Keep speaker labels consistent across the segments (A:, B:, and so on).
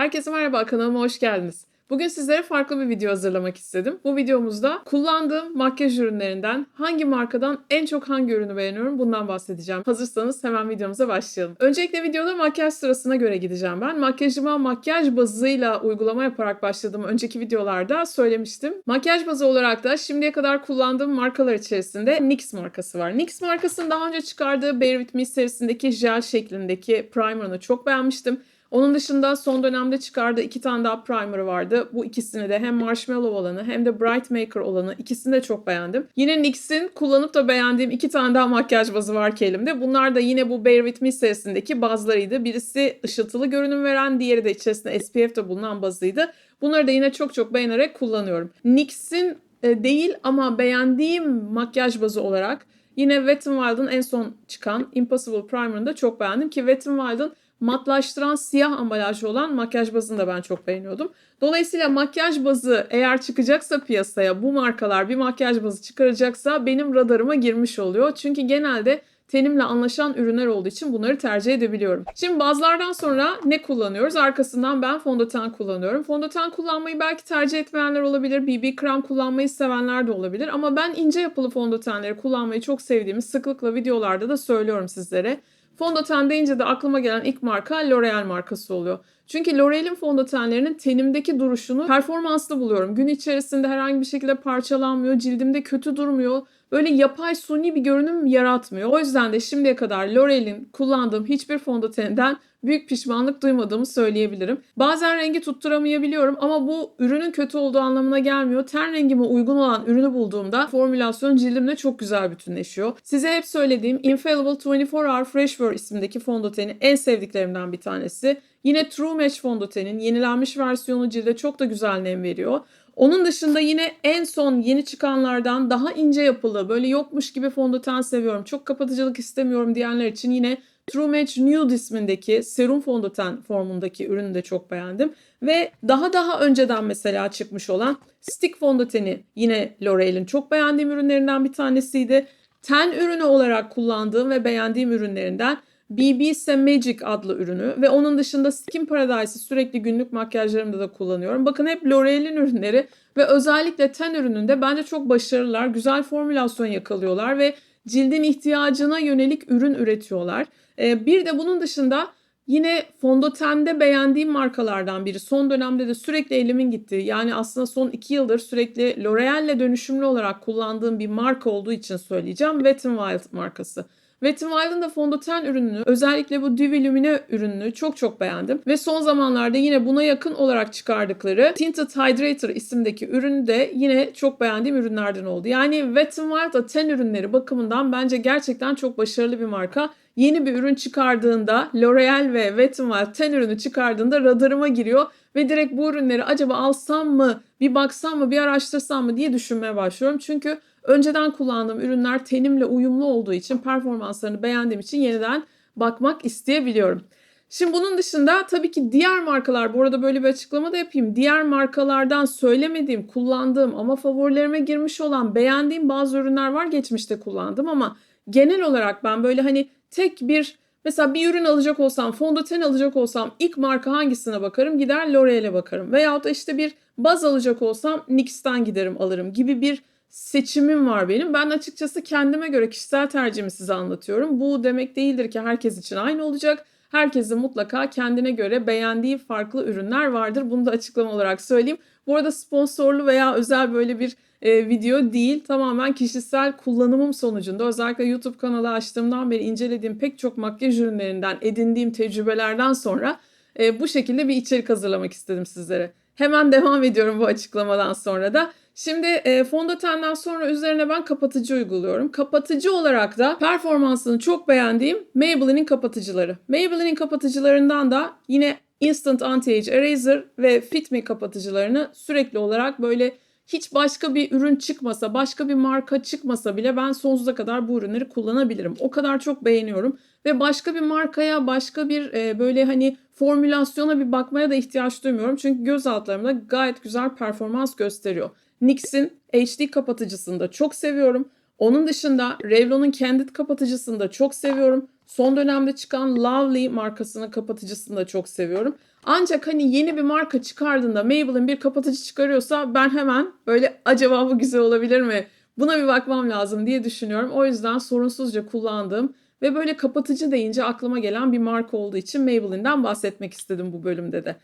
A: Herkese merhaba, kanalıma hoş geldiniz. Bugün sizlere farklı bir video hazırlamak istedim. Bu videomuzda kullandığım makyaj ürünlerinden hangi markadan en çok hangi ürünü beğeniyorum bundan bahsedeceğim. Hazırsanız hemen videomuza başlayalım. Öncelikle videoda makyaj sırasına göre gideceğim ben. Makyajıma makyaj bazıyla uygulama yaparak başladığımı önceki videolarda söylemiştim. Makyaj bazı olarak da şimdiye kadar kullandığım markalar içerisinde NYX markası var. NYX markasının daha önce çıkardığı Bare With Me serisindeki jel şeklindeki primer'ını çok beğenmiştim. Onun dışında son dönemde çıkardığı iki tane daha primer vardı. Bu ikisini de hem Marshmallow olanı hem de Bright Maker olanı ikisini de çok beğendim. Yine NYX'in kullanıp da beğendiğim iki tane daha makyaj bazı var ki elimde. Bunlar da yine bu Bare With Me serisindeki bazlarıydı. Birisi ışıltılı görünüm veren, diğeri de içerisinde SPF de bulunan bazıydı. Bunları da yine çok çok beğenerek kullanıyorum. NYX'in e, değil ama beğendiğim makyaj bazı olarak yine Wet n Wild'ın en son çıkan Impossible Primer'ını da çok beğendim ki Wet n Wild'ın matlaştıran siyah ambalajlı olan makyaj bazını da ben çok beğeniyordum. Dolayısıyla makyaj bazı eğer çıkacaksa piyasaya bu markalar bir makyaj bazı çıkaracaksa benim radarıma girmiş oluyor. Çünkü genelde tenimle anlaşan ürünler olduğu için bunları tercih edebiliyorum. Şimdi bazılardan sonra ne kullanıyoruz? Arkasından ben fondöten kullanıyorum. Fondöten kullanmayı belki tercih etmeyenler olabilir. BB krem kullanmayı sevenler de olabilir. Ama ben ince yapılı fondötenleri kullanmayı çok sevdiğimi sıklıkla videolarda da söylüyorum sizlere. Fondöten deyince de aklıma gelen ilk marka L'Oreal markası oluyor. Çünkü L'Oreal'in fondötenlerinin tenimdeki duruşunu performanslı buluyorum. Gün içerisinde herhangi bir şekilde parçalanmıyor, cildimde kötü durmuyor. Böyle yapay suni bir görünüm yaratmıyor. O yüzden de şimdiye kadar L'Oreal'in kullandığım hiçbir fondöteninden büyük pişmanlık duymadığımı söyleyebilirim. Bazen rengi tutturamayabiliyorum ama bu ürünün kötü olduğu anlamına gelmiyor. Ten rengime uygun olan ürünü bulduğumda formülasyon cildimle çok güzel bütünleşiyor. Size hep söylediğim Infallible 24 Hour Fresh Wear ismindeki fondöteni en sevdiklerimden bir tanesi. Yine True Match fondötenin yenilenmiş versiyonu cilde çok da güzel nem veriyor. Onun dışında yine en son yeni çıkanlardan daha ince yapılı böyle yokmuş gibi fondöten seviyorum. Çok kapatıcılık istemiyorum diyenler için yine True Match Nude ismindeki serum fondöten formundaki ürünü de çok beğendim. Ve daha daha önceden mesela çıkmış olan Stick fondöteni yine L'Oreal'in çok beğendiğim ürünlerinden bir tanesiydi. Ten ürünü olarak kullandığım ve beğendiğim ürünlerinden BB Magic adlı ürünü ve onun dışında Skin Paradise'ı sürekli günlük makyajlarımda da kullanıyorum. Bakın hep L'Oreal'in ürünleri ve özellikle ten ürününde bence çok başarılılar. Güzel formülasyon yakalıyorlar ve cildin ihtiyacına yönelik ürün üretiyorlar. Ee, bir de bunun dışında yine fondötende beğendiğim markalardan biri. Son dönemde de sürekli elimin gittiği yani aslında son iki yıldır sürekli L'Oreal'le dönüşümlü olarak kullandığım bir marka olduğu için söyleyeceğim. Wet n Wild markası. Wet n Wild'ın da fondöten ürününü özellikle bu Dewy Lumine ürününü çok çok beğendim. Ve son zamanlarda yine buna yakın olarak çıkardıkları Tinted Hydrator isimdeki ürünü de yine çok beğendiğim ürünlerden oldu. Yani Wet n Wild da ten ürünleri bakımından bence gerçekten çok başarılı bir marka. Yeni bir ürün çıkardığında L'Oreal ve Wet n Wild ten ürünü çıkardığında radarıma giriyor ve direkt bu ürünleri acaba alsam mı, bir baksam mı, bir araştırsam mı diye düşünmeye başlıyorum. Çünkü önceden kullandığım ürünler tenimle uyumlu olduğu için performanslarını beğendiğim için yeniden bakmak isteyebiliyorum. Şimdi bunun dışında tabii ki diğer markalar, bu arada böyle bir açıklama da yapayım. Diğer markalardan söylemediğim, kullandığım ama favorilerime girmiş olan beğendiğim bazı ürünler var geçmişte kullandım ama genel olarak ben böyle hani tek bir mesela bir ürün alacak olsam, fondöten alacak olsam ilk marka hangisine bakarım? Gider L'Oreal'e bakarım. Veyahut da işte bir baz alacak olsam NYX'ten giderim alırım gibi bir seçimim var benim. Ben açıkçası kendime göre kişisel tercihimi size anlatıyorum. Bu demek değildir ki herkes için aynı olacak. Herkesin mutlaka kendine göre beğendiği farklı ürünler vardır. Bunu da açıklama olarak söyleyeyim. Bu arada sponsorlu veya özel böyle bir e, video değil. Tamamen kişisel kullanımım sonucunda özellikle YouTube kanalı açtığımdan beri incelediğim pek çok makyaj ürünlerinden edindiğim tecrübelerden sonra e, bu şekilde bir içerik hazırlamak istedim sizlere. Hemen devam ediyorum bu açıklamadan sonra da. Şimdi e, fondötenden sonra üzerine ben kapatıcı uyguluyorum. Kapatıcı olarak da performansını çok beğendiğim Maybelline'in kapatıcıları. Maybelline'in kapatıcılarından da yine Instant Anti-Age Eraser ve Fit Me kapatıcılarını sürekli olarak böyle hiç başka bir ürün çıkmasa, başka bir marka çıkmasa bile ben sonsuza kadar bu ürünleri kullanabilirim. O kadar çok beğeniyorum ve başka bir markaya, başka bir e, böyle hani formülasyona bir bakmaya da ihtiyaç duymuyorum. Çünkü göz altlarımda gayet güzel performans gösteriyor. NYX'in HD kapatıcısını da çok seviyorum. Onun dışında Revlon'un Candid kapatıcısını da çok seviyorum. Son dönemde çıkan Lovely markasının kapatıcısını da çok seviyorum. Ancak hani yeni bir marka çıkardığında Maybelline bir kapatıcı çıkarıyorsa ben hemen böyle acaba bu güzel olabilir mi? Buna bir bakmam lazım diye düşünüyorum. O yüzden sorunsuzca kullandığım ve böyle kapatıcı deyince aklıma gelen bir marka olduğu için Maybelline'den bahsetmek istedim bu bölümde de.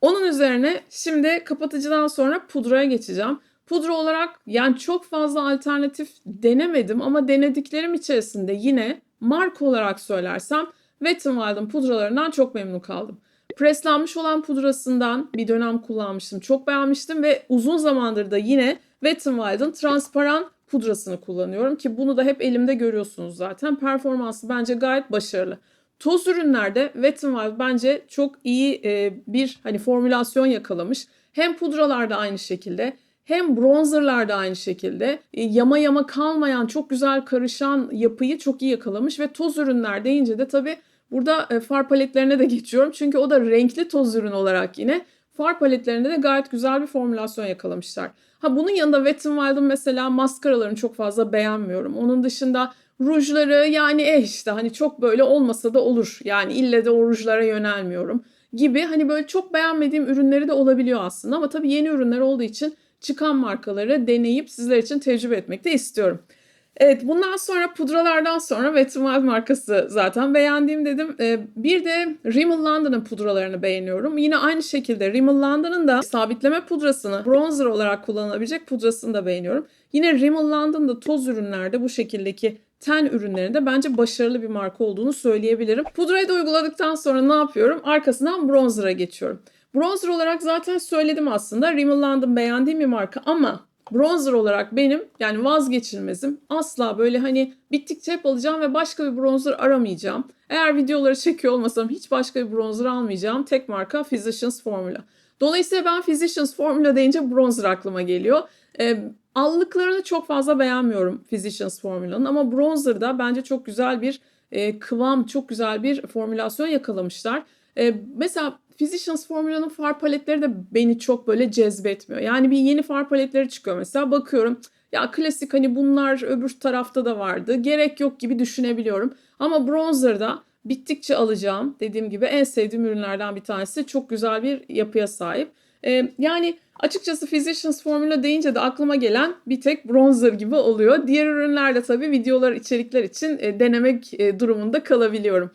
A: Onun üzerine şimdi kapatıcıdan sonra pudraya geçeceğim. Pudra olarak yani çok fazla alternatif denemedim ama denediklerim içerisinde yine marka olarak söylersem Wet n Wild'ın pudralarından çok memnun kaldım. Preslenmiş olan pudrasından bir dönem kullanmıştım. Çok beğenmiştim ve uzun zamandır da yine Wet n Wild'ın transparan pudrasını kullanıyorum ki bunu da hep elimde görüyorsunuz zaten. Performansı bence gayet başarılı. Toz ürünlerde Wet n Wild bence çok iyi e, bir hani formülasyon yakalamış. Hem pudralarda aynı şekilde hem bronzerlarda aynı şekilde e, yama yama kalmayan çok güzel karışan yapıyı çok iyi yakalamış ve toz ürünler deyince de tabii burada e, far paletlerine de geçiyorum. Çünkü o da renkli toz ürün olarak yine far paletlerinde de gayet güzel bir formülasyon yakalamışlar. Ha bunun yanında Wet n Wild'ın mesela maskaralarını çok fazla beğenmiyorum. Onun dışında rujları yani eh işte hani çok böyle olmasa da olur. Yani ille de o rujlara yönelmiyorum gibi hani böyle çok beğenmediğim ürünleri de olabiliyor aslında ama tabii yeni ürünler olduğu için çıkan markaları deneyip sizler için tecrübe etmek de istiyorum. Evet bundan sonra pudralardan sonra Wild markası zaten beğendiğim dedim. Ee, bir de Rimmel London'ın pudralarını beğeniyorum. Yine aynı şekilde Rimmel London'ın da sabitleme pudrasını bronzer olarak kullanılabilecek pudrasını da beğeniyorum. Yine Rimmel London'da toz ürünlerde bu şekildeki ten ürünlerinde bence başarılı bir marka olduğunu söyleyebilirim. Pudrayı da uyguladıktan sonra ne yapıyorum? Arkasından bronzer'a geçiyorum. Bronzer olarak zaten söyledim aslında. Rimmel London beğendiğim bir marka ama bronzer olarak benim yani vazgeçilmezim. Asla böyle hani bittikçe hep alacağım ve başka bir bronzer aramayacağım. Eğer videoları çekiyor olmasam hiç başka bir bronzer almayacağım. Tek marka Physicians Formula. Dolayısıyla ben Physicians Formula deyince bronzer aklıma geliyor. E, allıklarını çok fazla beğenmiyorum Physicians Formula'nın ama bronzer'da bence çok güzel bir e, kıvam, çok güzel bir formülasyon yakalamışlar. E, mesela Physicians Formula'nın far paletleri de beni çok böyle cezbetmiyor. Yani bir yeni far paletleri çıkıyor mesela bakıyorum ya klasik hani bunlar öbür tarafta da vardı. Gerek yok gibi düşünebiliyorum. Ama bronzer'da bittikçe alacağım dediğim gibi en sevdiğim ürünlerden bir tanesi. Çok güzel bir yapıya sahip. Ee, yani açıkçası Physicians Formula deyince de aklıma gelen bir tek bronzer gibi oluyor. Diğer ürünlerde tabii videolar, içerikler için e, denemek e, durumunda kalabiliyorum.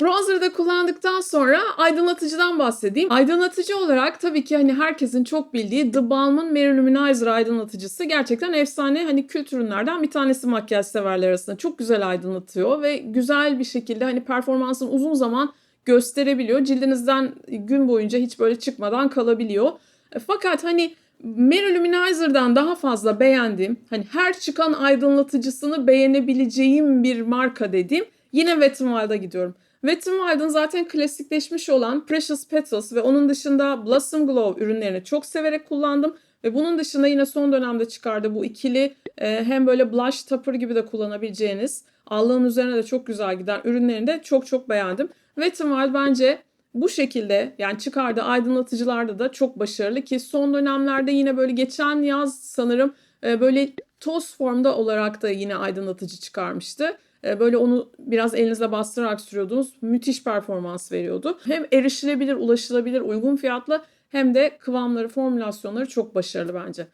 A: Bronzer'da kullandıktan sonra aydınlatıcıdan bahsedeyim. Aydınlatıcı olarak tabii ki hani herkesin çok bildiği The Balm'ın Mary Luminizer aydınlatıcısı gerçekten efsane hani kült ürünlerden bir tanesi makyaj severler arasında. Çok güzel aydınlatıyor ve güzel bir şekilde hani performansını uzun zaman gösterebiliyor. Cildinizden gün boyunca hiç böyle çıkmadan kalabiliyor. E, Fakat hani Mary Luminizer'dan daha fazla beğendiğim, hani her çıkan aydınlatıcısını beğenebileceğim bir marka dediğim yine Wet n Wild'a gidiyorum. Wet n Wild'ın zaten klasikleşmiş olan Precious Petals ve onun dışında Blossom Glow ürünlerini çok severek kullandım. Ve bunun dışında yine son dönemde çıkardı bu ikili e, hem böyle blush topper gibi de kullanabileceğiniz allığın üzerine de çok güzel giden ürünlerini de çok çok beğendim. Wet n Wild bence bu şekilde yani çıkardığı aydınlatıcılarda da çok başarılı ki son dönemlerde yine böyle geçen yaz sanırım e, böyle toz formda olarak da yine aydınlatıcı çıkarmıştı. E, Böyle onu biraz elinizle bastırarak sürüyordunuz. Müthiş performans veriyordu. Hem erişilebilir, ulaşılabilir, uygun fiyatlı hem de kıvamları, formülasyonları çok başarılı bence.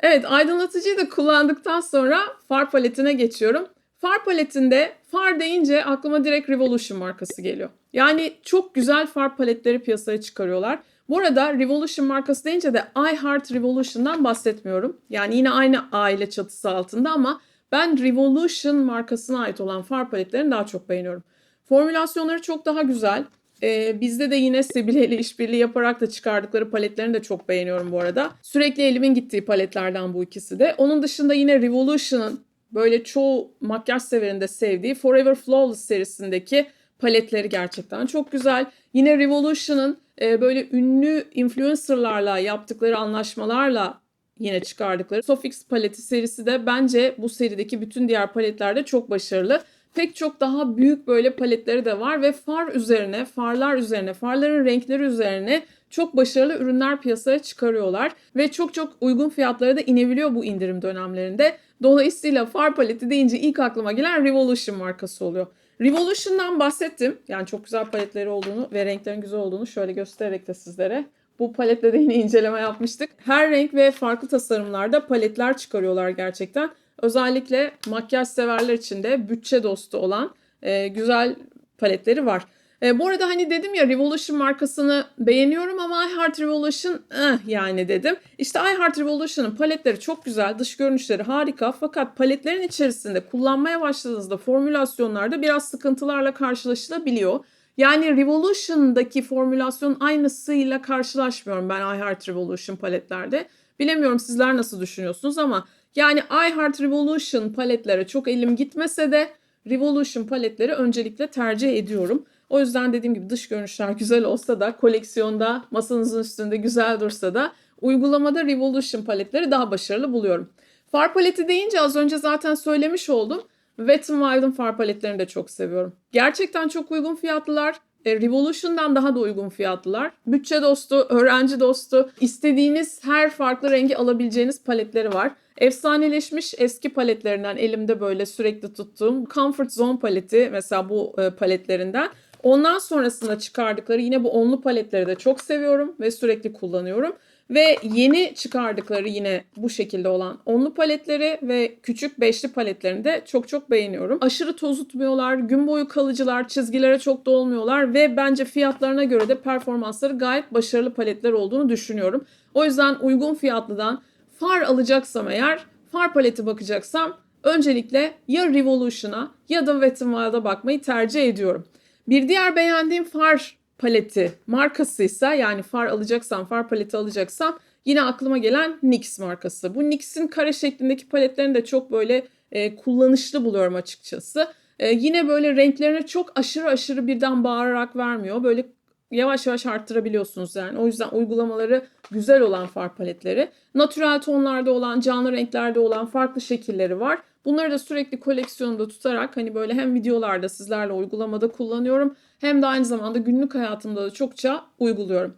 A: Evet aydınlatıcıyı da kullandıktan sonra far paletine geçiyorum. Far paletinde far deyince aklıma direkt Revolution markası geliyor. Yani çok güzel far paletleri piyasaya çıkarıyorlar. Bu arada Revolution markası deyince de I Heart Revolution'dan bahsetmiyorum. Yani yine aynı aile çatısı altında ama ben Revolution markasına ait olan far paletlerini daha çok beğeniyorum. Formülasyonları çok daha güzel. Ee, bizde de yine Sibile ile işbirliği yaparak da çıkardıkları paletlerini de çok beğeniyorum bu arada. Sürekli elimin gittiği paletlerden bu ikisi de. Onun dışında yine Revolution'ın böyle çoğu makyaj severinde sevdiği Forever Flawless serisindeki paletleri gerçekten çok güzel. Yine Revolution'ın e, böyle ünlü influencerlarla yaptıkları anlaşmalarla yine çıkardıkları Sofix paleti serisi de bence bu serideki bütün diğer paletlerde çok başarılı. Pek çok daha büyük böyle paletleri de var ve far üzerine, farlar üzerine, farların renkleri üzerine çok başarılı ürünler piyasaya çıkarıyorlar ve çok çok uygun fiyatlara da inebiliyor bu indirim dönemlerinde. Dolayısıyla far paleti deyince ilk aklıma gelen Revolution markası oluyor. Revolution'dan bahsettim. Yani çok güzel paletleri olduğunu ve renklerin güzel olduğunu şöyle göstererek de sizlere. Bu paletle de yine inceleme yapmıştık. Her renk ve farklı tasarımlarda paletler çıkarıyorlar gerçekten. Özellikle makyaj severler için de bütçe dostu olan e, güzel paletleri var. E, bu arada hani dedim ya Revolution markasını beğeniyorum ama I Heart Revolution eh, yani dedim. İşte I Heart Revolution'ın paletleri çok güzel, dış görünüşleri harika fakat paletlerin içerisinde kullanmaya başladığınızda formülasyonlarda biraz sıkıntılarla karşılaşılabiliyor. Yani Revolution'daki formülasyon aynısıyla karşılaşmıyorum ben I Heart Revolution paletlerde. Bilemiyorum sizler nasıl düşünüyorsunuz ama yani I Heart Revolution paletlere çok elim gitmese de Revolution paletleri öncelikle tercih ediyorum. O yüzden dediğim gibi dış görünüşler güzel olsa da koleksiyonda masanızın üstünde güzel dursa da uygulamada Revolution paletleri daha başarılı buluyorum. Far paleti deyince az önce zaten söylemiş oldum. Wet n Wild'ın far paletlerini de çok seviyorum. Gerçekten çok uygun fiyatlılar. E, Revolution'dan daha da uygun fiyatlılar. Bütçe dostu, öğrenci dostu, istediğiniz her farklı rengi alabileceğiniz paletleri var. Efsaneleşmiş eski paletlerinden elimde böyle sürekli tuttuğum Comfort Zone paleti mesela bu e, paletlerinden. Ondan sonrasında çıkardıkları yine bu onlu paletleri de çok seviyorum ve sürekli kullanıyorum. Ve yeni çıkardıkları yine bu şekilde olan onlu paletleri ve küçük beşli paletlerini de çok çok beğeniyorum. Aşırı tozutmuyorlar, gün boyu kalıcılar, çizgilere çok dolmuyorlar ve bence fiyatlarına göre de performansları gayet başarılı paletler olduğunu düşünüyorum. O yüzden uygun fiyatlıdan far alacaksam eğer, far paleti bakacaksam öncelikle ya Revolution'a ya da Wet n Wild'a bakmayı tercih ediyorum. Bir diğer beğendiğim far paleti markasıysa yani far alacaksam, far paleti alacaksam yine aklıma gelen NYX markası. Bu NYX'in kare şeklindeki paletlerini de çok böyle e, kullanışlı buluyorum açıkçası. E, yine böyle renklerine çok aşırı aşırı birden bağırarak vermiyor. Böyle yavaş yavaş arttırabiliyorsunuz yani. O yüzden uygulamaları güzel olan far paletleri. Natürel tonlarda olan, canlı renklerde olan farklı şekilleri var. Bunları da sürekli koleksiyonda tutarak hani böyle hem videolarda sizlerle uygulamada kullanıyorum hem de aynı zamanda günlük hayatımda da çokça uyguluyorum.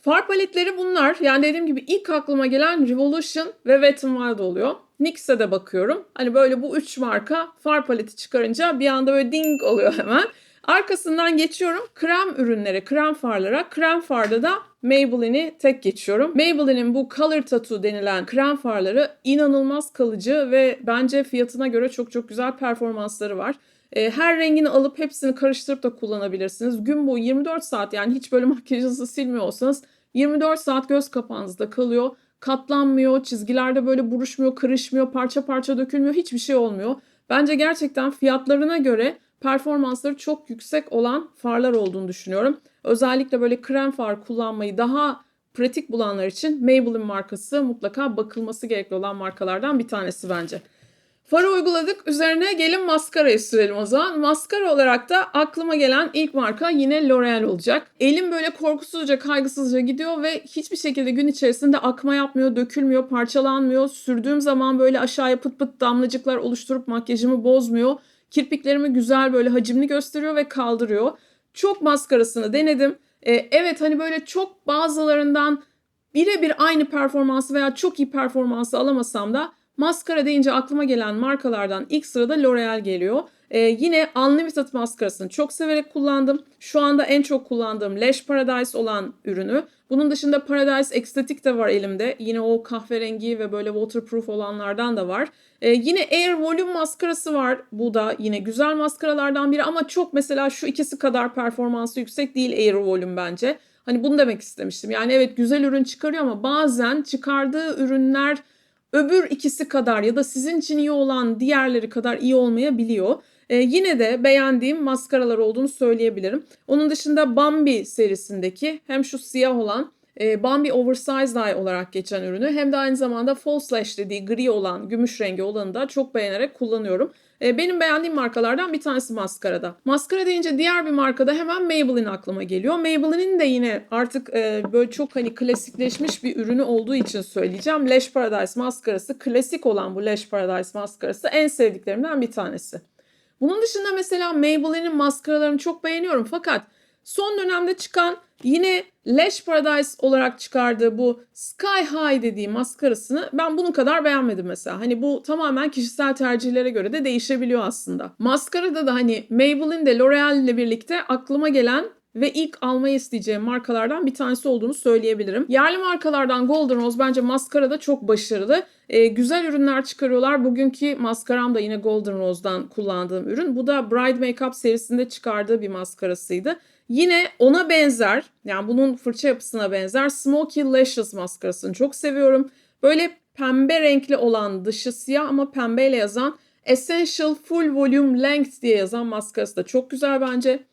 A: Far paletleri bunlar. Yani dediğim gibi ilk aklıma gelen Revolution ve Wet n Wild oluyor. NYX'e de bakıyorum. Hani böyle bu üç marka far paleti çıkarınca bir anda böyle ding oluyor hemen. Arkasından geçiyorum krem ürünlere, krem farlara. Krem farda da Maybelline'i tek geçiyorum. Maybelline'in bu Color Tattoo denilen krem farları inanılmaz kalıcı ve bence fiyatına göre çok çok güzel performansları var. E, her rengini alıp hepsini karıştırıp da kullanabilirsiniz. Gün boyu 24 saat yani hiç böyle makyajınızı silmiyor olsanız 24 saat göz kapağınızda kalıyor. Katlanmıyor, çizgilerde böyle buruşmuyor, kırışmıyor, parça parça dökülmüyor, hiçbir şey olmuyor. Bence gerçekten fiyatlarına göre performansları çok yüksek olan farlar olduğunu düşünüyorum. Özellikle böyle krem far kullanmayı daha pratik bulanlar için Maybelline markası mutlaka bakılması gerekli olan markalardan bir tanesi bence. Farı uyguladık. Üzerine gelin maskarayı sürelim o zaman. Maskara olarak da aklıma gelen ilk marka yine L'Oreal olacak. Elim böyle korkusuzca, kaygısızca gidiyor ve hiçbir şekilde gün içerisinde akma yapmıyor, dökülmüyor, parçalanmıyor. Sürdüğüm zaman böyle aşağıya pıt pıt damlacıklar oluşturup makyajımı bozmuyor. Kirpiklerimi güzel böyle hacimli gösteriyor ve kaldırıyor. Çok maskarasını denedim. Ee, evet hani böyle çok bazılarından birebir aynı performansı veya çok iyi performansı alamasam da maskara deyince aklıma gelen markalardan ilk sırada L'Oreal geliyor. Ee, yine Unlimited maskarasını çok severek kullandım. Şu anda en çok kullandığım Lash Paradise olan ürünü. Bunun dışında Paradise Ecstatic de var elimde. Yine o kahverengi ve böyle waterproof olanlardan da var. Ee, yine Air Volume maskarası var. Bu da yine güzel maskaralardan biri ama çok mesela şu ikisi kadar performansı yüksek değil Air Volume bence. Hani bunu demek istemiştim. Yani evet güzel ürün çıkarıyor ama bazen çıkardığı ürünler öbür ikisi kadar ya da sizin için iyi olan diğerleri kadar iyi olmayabiliyor. Ee, yine de beğendiğim maskaralar olduğunu söyleyebilirim. Onun dışında Bambi serisindeki hem şu siyah olan e, Bambi Oversized Eye olarak geçen ürünü hem de aynı zamanda False Lash dediği gri olan, gümüş rengi olanı da çok beğenerek kullanıyorum. E, benim beğendiğim markalardan bir tanesi maskarada. Maskara deyince diğer bir markada hemen Maybelline aklıma geliyor. Maybelline'in de yine artık e, böyle çok hani klasikleşmiş bir ürünü olduğu için söyleyeceğim. Lash Paradise maskarası, klasik olan bu Lash Paradise maskarası en sevdiklerimden bir tanesi. Bunun dışında mesela Maybelline'in maskaralarını çok beğeniyorum fakat Son dönemde çıkan yine Lash Paradise olarak çıkardığı bu Sky High dediği maskarasını ben bunun kadar beğenmedim mesela. Hani bu tamamen kişisel tercihlere göre de değişebiliyor aslında. Maskarada da hani Maybelline de L'Oreal ile birlikte aklıma gelen ve ilk almayı isteyeceğim markalardan bir tanesi olduğunu söyleyebilirim. Yerli markalardan Golden Rose bence maskarada çok başarılı. Ee, güzel ürünler çıkarıyorlar. Bugünkü maskaram da yine Golden Rose'dan kullandığım ürün. Bu da Bride Makeup serisinde çıkardığı bir maskarasıydı. Yine ona benzer, yani bunun fırça yapısına benzer Smoky Lashes maskarasını çok seviyorum. Böyle pembe renkli olan, dışı siyah ama pembeyle yazan Essential Full Volume Length diye yazan maskarası da çok güzel bence.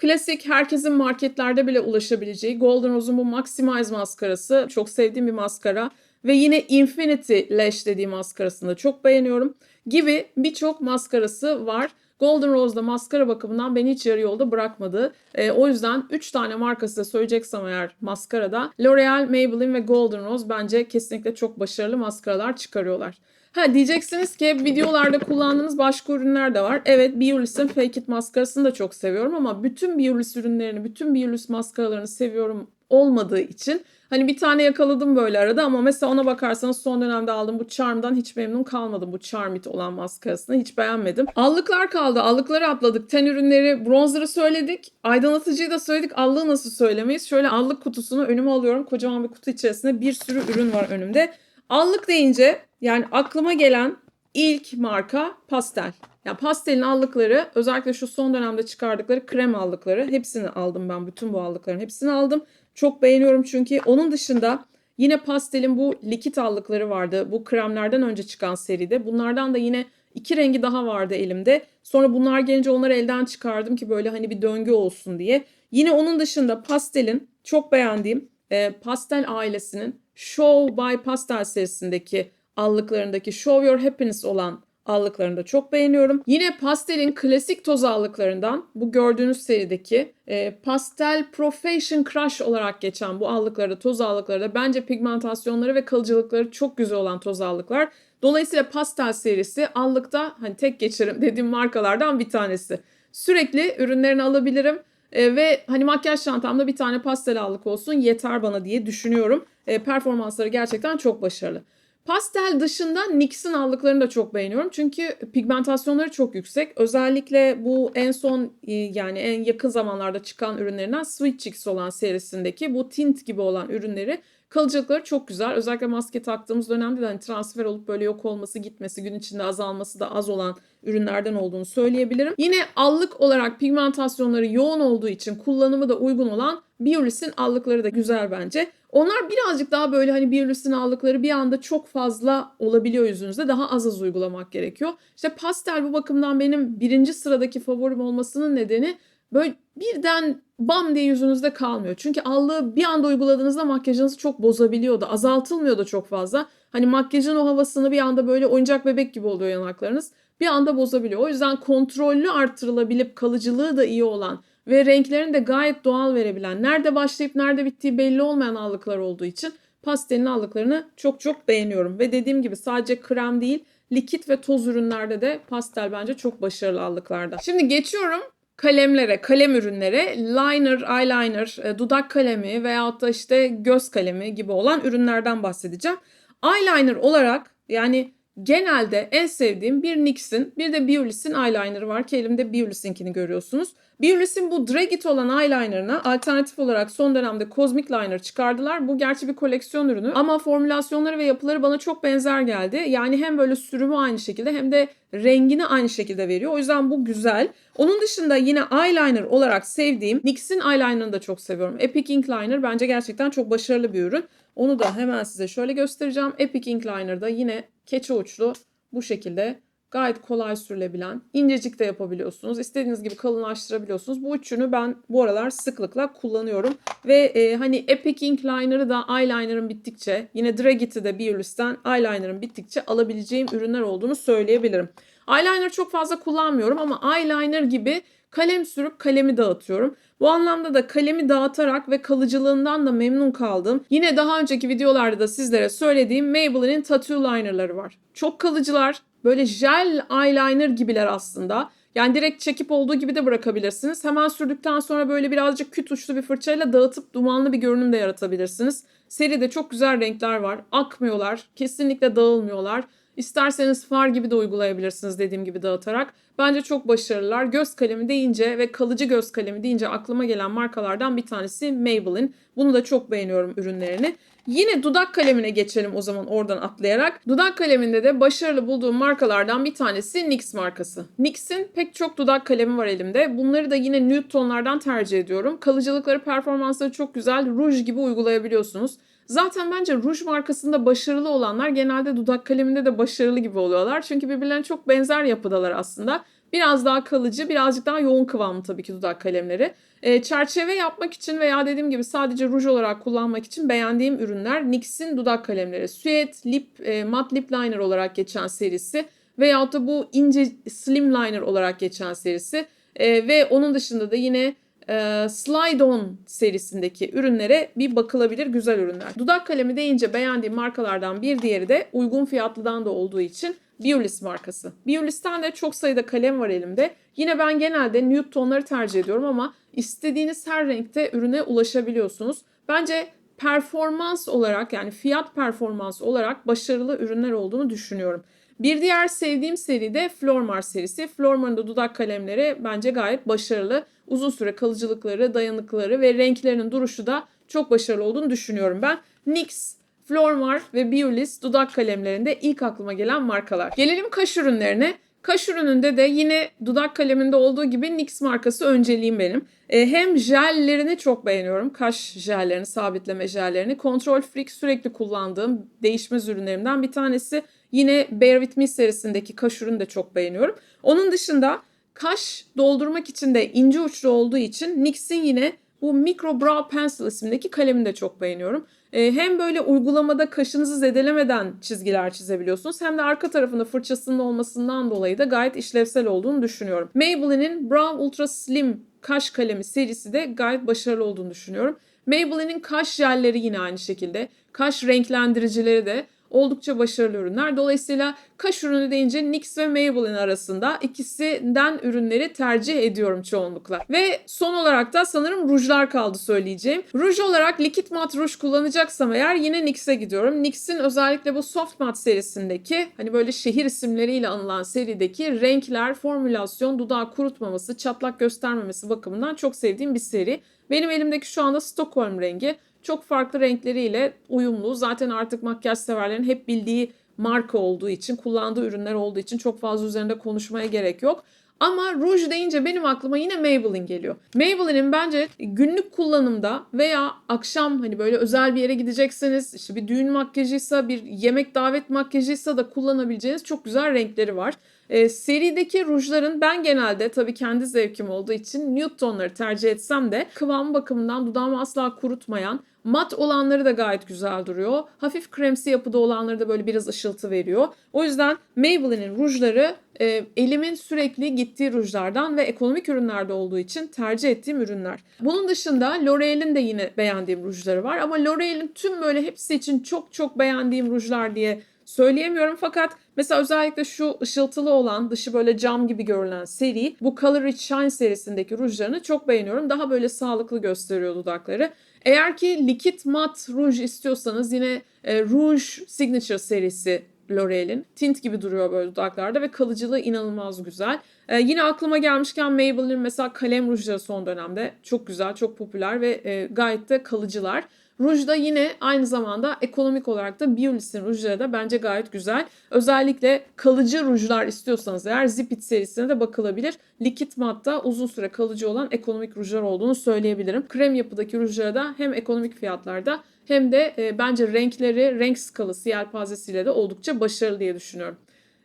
A: Klasik herkesin marketlerde bile ulaşabileceği Golden Rose'un bu Maximize maskarası çok sevdiğim bir maskara. Ve yine Infinity Lash dediği maskarasını da çok beğeniyorum. Gibi birçok maskarası var. Golden Rose'da maskara bakımından beni hiç yarı yolda bırakmadı. E, o yüzden 3 tane markası da söyleyeceksem eğer maskarada L'Oreal, Maybelline ve Golden Rose bence kesinlikle çok başarılı maskaralar çıkarıyorlar. Ha diyeceksiniz ki videolarda kullandığınız başka ürünler de var. Evet Biolis'in Fake It maskarasını da çok seviyorum ama bütün Biolis ürünlerini, bütün Biolis maskaralarını seviyorum olmadığı için Hani bir tane yakaladım böyle arada ama mesela ona bakarsanız son dönemde aldığım bu Charm'dan hiç memnun kalmadım. Bu Charmit olan maskarasını hiç beğenmedim. Allıklar kaldı. Allıkları atladık. Ten ürünleri, bronzer'ı söyledik. Aydınlatıcıyı da söyledik. Allığı nasıl söylemeyiz? Şöyle allık kutusunu önüme alıyorum. Kocaman bir kutu içerisinde bir sürü ürün var önümde. Allık deyince yani aklıma gelen ilk marka pastel. Yani pastelin allıkları özellikle şu son dönemde çıkardıkları krem allıkları hepsini aldım ben. Bütün bu allıkların hepsini aldım. Çok beğeniyorum çünkü onun dışında yine pastelin bu likit allıkları vardı. Bu kremlerden önce çıkan seride. Bunlardan da yine iki rengi daha vardı elimde. Sonra bunlar gelince onları elden çıkardım ki böyle hani bir döngü olsun diye. Yine onun dışında pastelin çok beğendiğim e, pastel ailesinin Show by Pastel serisindeki allıklarındaki Show Your Happiness olan allıklarını çok beğeniyorum. Yine pastelin klasik toz allıklarından bu gördüğünüz serideki e, pastel Profession Crush olarak geçen bu allıkları da toz allıkları da bence pigmentasyonları ve kalıcılıkları çok güzel olan toz allıklar. Dolayısıyla pastel serisi allıkta hani tek geçerim dediğim markalardan bir tanesi. Sürekli ürünlerini alabilirim. E, ve hani makyaj çantamda bir tane pastel allık olsun yeter bana diye düşünüyorum. E, performansları gerçekten çok başarılı. Pastel dışında NYX'in aldıklarını da çok beğeniyorum. Çünkü pigmentasyonları çok yüksek. Özellikle bu en son e, yani en yakın zamanlarda çıkan ürünlerinden Sweet Cheeks olan serisindeki bu tint gibi olan ürünleri kalıcılıkları çok güzel. Özellikle maske taktığımız dönemde de hani transfer olup böyle yok olması, gitmesi, gün içinde azalması da az olan ürünlerden olduğunu söyleyebilirim. Yine allık olarak pigmentasyonları yoğun olduğu için kullanımı da uygun olan Biolis'in allıkları da güzel bence. Onlar birazcık daha böyle hani Biolis'in aldıkları bir anda çok fazla olabiliyor yüzünüzde. Daha az az uygulamak gerekiyor. İşte pastel bu bakımdan benim birinci sıradaki favorim olmasının nedeni böyle birden bam diye yüzünüzde kalmıyor. Çünkü allığı bir anda uyguladığınızda makyajınızı çok bozabiliyordu. Azaltılmıyordu çok fazla. Hani makyajın o havasını bir anda böyle oyuncak bebek gibi oluyor yanaklarınız. Bir anda bozabiliyor. O yüzden kontrollü arttırılabilip kalıcılığı da iyi olan ve renklerini de gayet doğal verebilen, nerede başlayıp nerede bittiği belli olmayan allıklar olduğu için pastelin allıklarını çok çok beğeniyorum. Ve dediğim gibi sadece krem değil, likit ve toz ürünlerde de pastel bence çok başarılı allıklarda. Şimdi geçiyorum kalemlere, kalem ürünlere, liner, eyeliner, e, dudak kalemi veyahut da işte göz kalemi gibi olan ürünlerden bahsedeceğim. Eyeliner olarak yani genelde en sevdiğim bir NYX'in bir de Biolis'in eyeliner'ı var ki elimde Biolis'inkini görüyorsunuz. Biolis'in bu Drag It olan eyeliner'ına alternatif olarak son dönemde Cosmic Liner çıkardılar. Bu gerçi bir koleksiyon ürünü ama formülasyonları ve yapıları bana çok benzer geldi. Yani hem böyle sürümü aynı şekilde hem de rengini aynı şekilde veriyor. O yüzden bu güzel. Onun dışında yine eyeliner olarak sevdiğim NYX'in eyeliner'ını da çok seviyorum. Epic Ink Liner bence gerçekten çok başarılı bir ürün. Onu da hemen size şöyle göstereceğim. Epic Ink Liner'da yine keçe uçlu bu şekilde gayet kolay sürülebilen, incecik de yapabiliyorsunuz. İstediğiniz gibi kalınlaştırabiliyorsunuz. Bu üçünü ben bu aralar sıklıkla kullanıyorum. Ve e, hani Epic Ink Liner'ı da eyeliner'ın bittikçe, yine Dragit'i de Biolis'ten eyeliner'ın bittikçe alabileceğim ürünler olduğunu söyleyebilirim. Eyeliner çok fazla kullanmıyorum ama eyeliner gibi kalem sürüp kalemi dağıtıyorum. Bu anlamda da kalemi dağıtarak ve kalıcılığından da memnun kaldım. Yine daha önceki videolarda da sizlere söylediğim Maybelline'in tattoo linerları var. Çok kalıcılar, böyle jel eyeliner gibiler aslında. Yani direkt çekip olduğu gibi de bırakabilirsiniz. Hemen sürdükten sonra böyle birazcık küt uçlu bir fırçayla dağıtıp dumanlı bir görünüm de yaratabilirsiniz. Seride çok güzel renkler var. Akmıyorlar. Kesinlikle dağılmıyorlar. İsterseniz far gibi de uygulayabilirsiniz dediğim gibi dağıtarak. Bence çok başarılılar. Göz kalemi deyince ve kalıcı göz kalemi deyince aklıma gelen markalardan bir tanesi Maybelline. Bunu da çok beğeniyorum ürünlerini. Yine dudak kalemine geçelim o zaman oradan atlayarak. Dudak kaleminde de başarılı bulduğum markalardan bir tanesi NYX markası. NYX'in pek çok dudak kalemi var elimde. Bunları da yine nude tonlardan tercih ediyorum. Kalıcılıkları, performansları çok güzel. Ruj gibi uygulayabiliyorsunuz. Zaten bence ruj markasında başarılı olanlar genelde dudak kaleminde de başarılı gibi oluyorlar. Çünkü birbirlerine çok benzer yapıdalar aslında. Biraz daha kalıcı, birazcık daha yoğun kıvamlı tabii ki dudak kalemleri. E, çerçeve yapmak için veya dediğim gibi sadece ruj olarak kullanmak için beğendiğim ürünler NYX'in dudak kalemleri. Suede Lip, e, Matte Lip Liner olarak geçen serisi veyahut da bu ince Slim Liner olarak geçen serisi. E, ve onun dışında da yine e, Slide On serisindeki ürünlere bir bakılabilir güzel ürünler. Dudak kalemi deyince beğendiğim markalardan bir diğeri de uygun fiyatlıdan da olduğu için Biolis markası. Biolis'ten de çok sayıda kalem var elimde. Yine ben genelde nude tonları tercih ediyorum ama istediğiniz her renkte ürüne ulaşabiliyorsunuz. Bence performans olarak yani fiyat performans olarak başarılı ürünler olduğunu düşünüyorum. Bir diğer sevdiğim seri de Flormar serisi. Flormar'ın da dudak kalemleri bence gayet başarılı. Uzun süre kalıcılıkları, dayanıkları ve renklerinin duruşu da çok başarılı olduğunu düşünüyorum ben. NYX, Flormar ve Biolis dudak kalemlerinde ilk aklıma gelen markalar. Gelelim kaş ürünlerine. Kaş ürününde de yine dudak kaleminde olduğu gibi NYX markası önceliğim benim. E, hem jellerini çok beğeniyorum. Kaş jellerini, sabitleme jellerini. Control Freak sürekli kullandığım değişmez ürünlerimden bir tanesi. Yine Bear With Me serisindeki kaş ürünü de çok beğeniyorum. Onun dışında kaş doldurmak için de ince uçlu olduğu için NYX'in yine bu Micro Brow Pencil isimdeki kalemini de çok beğeniyorum. Ee, hem böyle uygulamada kaşınızı zedelemeden çizgiler çizebiliyorsunuz hem de arka tarafında fırçasının olmasından dolayı da gayet işlevsel olduğunu düşünüyorum. Maybelline'in Brow Ultra Slim kaş kalemi serisi de gayet başarılı olduğunu düşünüyorum. Maybelline'in kaş jelleri yine aynı şekilde. Kaş renklendiricileri de oldukça başarılı ürünler. Dolayısıyla kaş ürünü deyince NYX ve Maybelline arasında ikisinden ürünleri tercih ediyorum çoğunlukla. Ve son olarak da sanırım rujlar kaldı söyleyeceğim. Ruj olarak likit mat ruj kullanacaksam eğer yine NYX'e gidiyorum. NYX'in özellikle bu Soft Matte serisindeki hani böyle şehir isimleriyle anılan serideki renkler, formülasyon, dudağı kurutmaması, çatlak göstermemesi bakımından çok sevdiğim bir seri. Benim elimdeki şu anda Stockholm rengi çok farklı renkleriyle uyumlu. Zaten artık makyaj severlerin hep bildiği marka olduğu için, kullandığı ürünler olduğu için çok fazla üzerinde konuşmaya gerek yok. Ama ruj deyince benim aklıma yine Maybelline geliyor. Maybelline'in bence günlük kullanımda veya akşam hani böyle özel bir yere gidecekseniz işte bir düğün makyajıysa bir yemek davet makyajıysa da kullanabileceğiniz çok güzel renkleri var. E, serideki rujların ben genelde tabii kendi zevkim olduğu için nude tonları tercih etsem de kıvam bakımından dudağımı asla kurutmayan Mat olanları da gayet güzel duruyor. Hafif kremsi yapıda olanları da böyle biraz ışıltı veriyor. O yüzden Maybelline'in rujları e, elimin sürekli gittiği rujlardan ve ekonomik ürünlerde olduğu için tercih ettiğim ürünler. Bunun dışında L'Oreal'in de yine beğendiğim rujları var ama L'Oreal'in tüm böyle hepsi için çok çok beğendiğim rujlar diye söyleyemiyorum fakat mesela özellikle şu ışıltılı olan dışı böyle cam gibi görülen seri bu Color Rich Shine serisindeki rujlarını çok beğeniyorum. Daha böyle sağlıklı gösteriyor dudakları. Eğer ki likit mat ruj istiyorsanız yine e, Rouge Signature serisi L'Oreal'in. Tint gibi duruyor böyle dudaklarda ve kalıcılığı inanılmaz güzel. Ee, yine aklıma gelmişken Maybelline mesela kalem rujları son dönemde çok güzel, çok popüler ve e, gayet de kalıcılar. Ruj da yine aynı zamanda ekonomik olarak da Biolis'in rujları da bence gayet güzel. Özellikle kalıcı rujlar istiyorsanız eğer Zipit serisine de bakılabilir. Likit matta uzun süre kalıcı olan ekonomik rujlar olduğunu söyleyebilirim. Krem yapıdaki rujlara da hem ekonomik fiyatlarda hem de e, bence renkleri, renk skalası yelpazesiyle de oldukça başarılı diye düşünüyorum.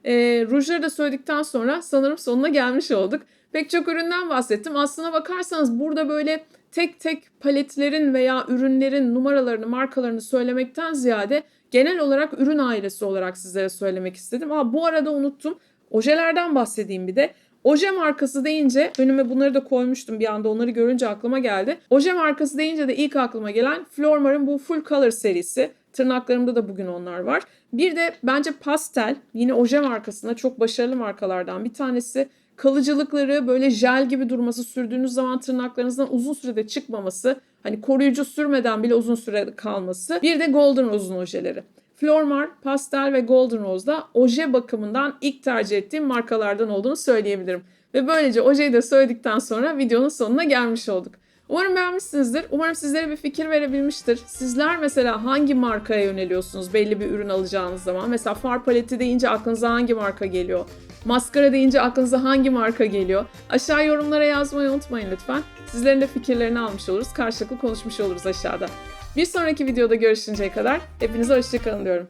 A: E, rujları da söyledikten sonra sanırım sonuna gelmiş olduk. Pek çok üründen bahsettim. Aslına bakarsanız burada böyle tek tek paletlerin veya ürünlerin numaralarını, markalarını söylemekten ziyade genel olarak ürün ailesi olarak sizlere söylemek istedim. Aa, bu arada unuttum. Ojelerden bahsedeyim bir de. Oje markası deyince önüme bunları da koymuştum bir anda onları görünce aklıma geldi. Oje markası deyince de ilk aklıma gelen Flormar'ın bu Full Color serisi. Tırnaklarımda da bugün onlar var. Bir de bence Pastel yine oje markasında çok başarılı markalardan bir tanesi. Kalıcılıkları, böyle jel gibi durması, sürdüğünüz zaman tırnaklarınızdan uzun sürede çıkmaması, hani koruyucu sürmeden bile uzun süre kalması. Bir de Golden Rose'un ojeleri. Flormar, Pastel ve Golden Rose'da oje bakımından ilk tercih ettiğim markalardan olduğunu söyleyebilirim. Ve böylece ojeyi de söyledikten sonra videonun sonuna gelmiş olduk. Umarım beğenmişsinizdir. Umarım sizlere bir fikir verebilmiştir. Sizler mesela hangi markaya yöneliyorsunuz belli bir ürün alacağınız zaman? Mesela far paleti deyince aklınıza hangi marka geliyor? Maskara deyince aklınıza hangi marka geliyor? Aşağı yorumlara yazmayı unutmayın lütfen. Sizlerin de fikirlerini almış oluruz. Karşılıklı konuşmuş oluruz aşağıda. Bir sonraki videoda görüşünceye kadar hepinize hoşçakalın diyorum.